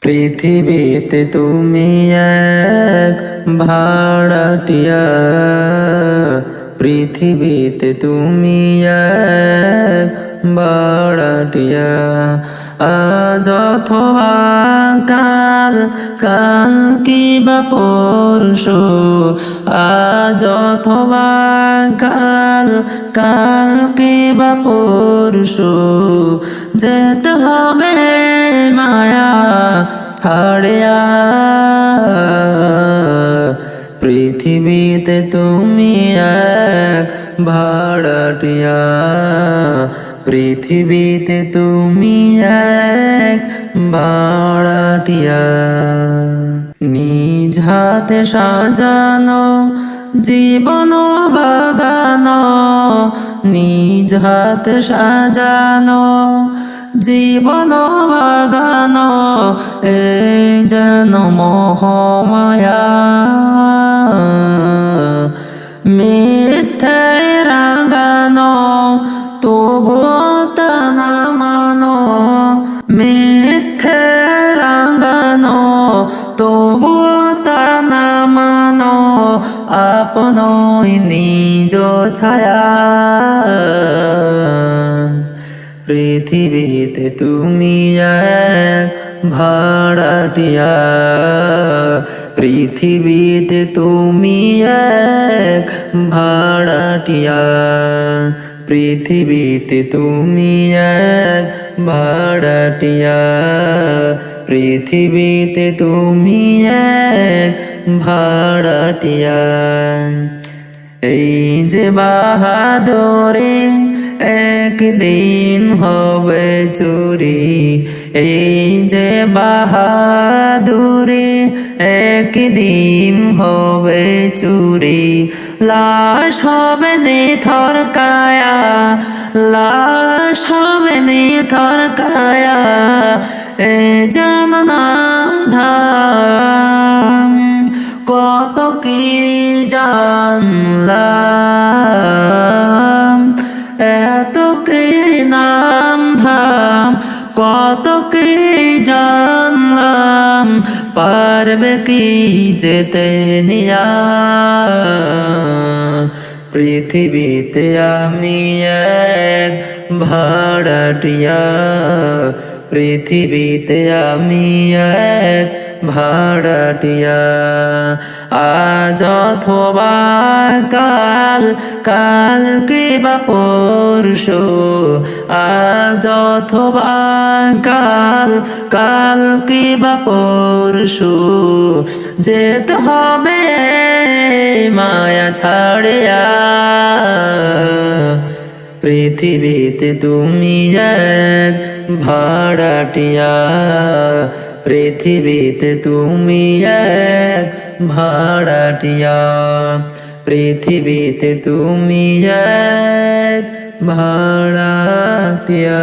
পৃথিবীতে তুমি এক ভাড়াটিয়া। পৃথিবীতে তুমি এক ভাড়াটিয়া। আজ অথবা কাল কাল কি বা পরশু? আজ অথবা কাল কাল কি বা পরশু? যেতে হবে মায়া ছাড়িয়া। পৃথিবীতে তুমি এক ভাড়াটিয়া। পৃথিবীতে তুমি এক ভাড়াটিয়া। নিজ হাতে সাজানো জীবন বাগানো। নিজ হাতে সাজানো জীবন বাগানো। এই যেন মহমায়া মিথ্যে রাগানো, তবু তা না মানো। মিথ্যে রাগানো, তবু তা না মানো। আপনই নিজ ছায়া। পৃথিবীতে তুমি এক ভাড়াটিয়া, পৃথিবীতে তুমি এক ভাড়াটিয়া, পৃথিবীতে তুমি এক ভাড়াটিয়া, পৃথিবীতে তুমি এক ভাড়াটিয়া। এই যে বাহাদুরে একদিন হবে চুরি, এই যে বাহাদুরে, একদিন হবে চুরি। লাশ হবে নিথর কায়া, লাশ হবে নিথর কায়া, এ নাম ধাম, কত কি জানলাম। এত কি নাম ধাম? কত কি জানলাম? পারবে কি যেতে পৃথিবীতে আমি এক ভাড়াটিয়া। পৃথিবীতে আমি এক ভাড়াটিয়া। আজ অথবা কাল কাল কি বা পরশু? আজ অথবা কাল কাল কি বা পরশু? যেতে হবে মায়া ছাড়িয়া। পৃথিবীতে তুমি এক ভাড়াটিয়া। পৃথিবীতে তুমি এক ভাড়াটিয়া। পৃথিবীতে তুমি এক ভাড়াটিয়া।